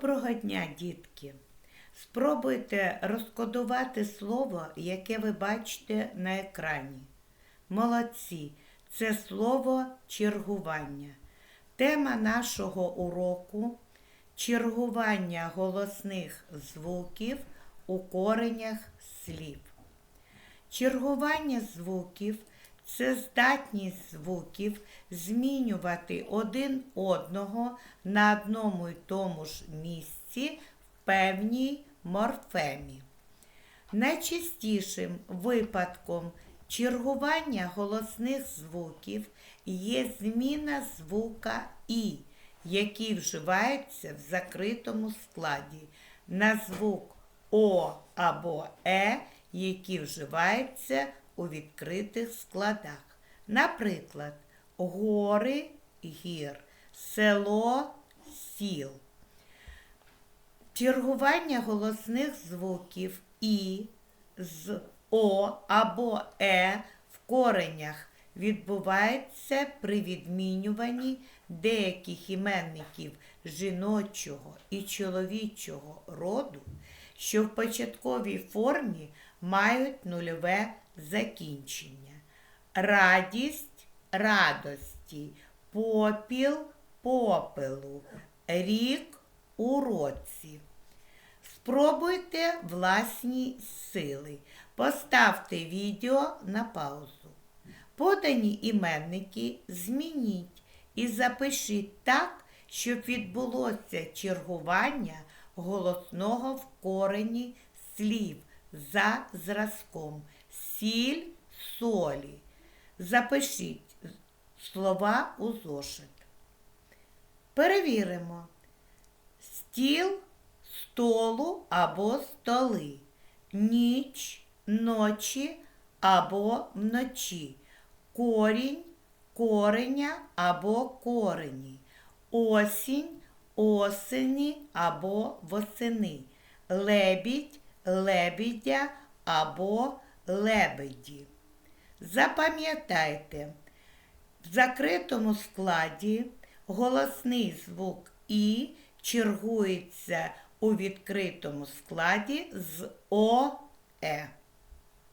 Доброго дня, дітки! Спробуйте розкодувати слово, яке ви бачите на екрані. Молодці! Це слово чергування. Тема нашого уроку чергування голосних звуків у коренях слів. Чергування звуків це здатність звуків змінювати один одного на одному й тому ж місці в певній морфемі. Найчастішим випадком чергування голосних звуків є зміна звука І, який вживається в закритому складі, на звук О або Е, який вживається у відкритих складах. Наприклад, гори гір, село сіл. Чергування голосних звуків І з О або Е в коренях відбувається при відмінюванні деяких іменників жіночого і чоловічого роду, що в початковій формі мають нульове закінчення. Радість радості, попіл попелу, рік у році. Спробуйте власні сили. Поставте відео на паузу. Подані іменники змініть і запишіть так, щоб відбулося чергування голосного в корені слів за зразком сіль солі. Запишіть слова у зошит. Перевіримо. Стіл столу або столи, ніч, ночі або вночі, корінь, кореня або корені, осінь, осені або восени, лебідь, лебідя або лебеді. Запам'ятайте, в закритому складі голосний звук І чергується у відкритому складі з ОЕ.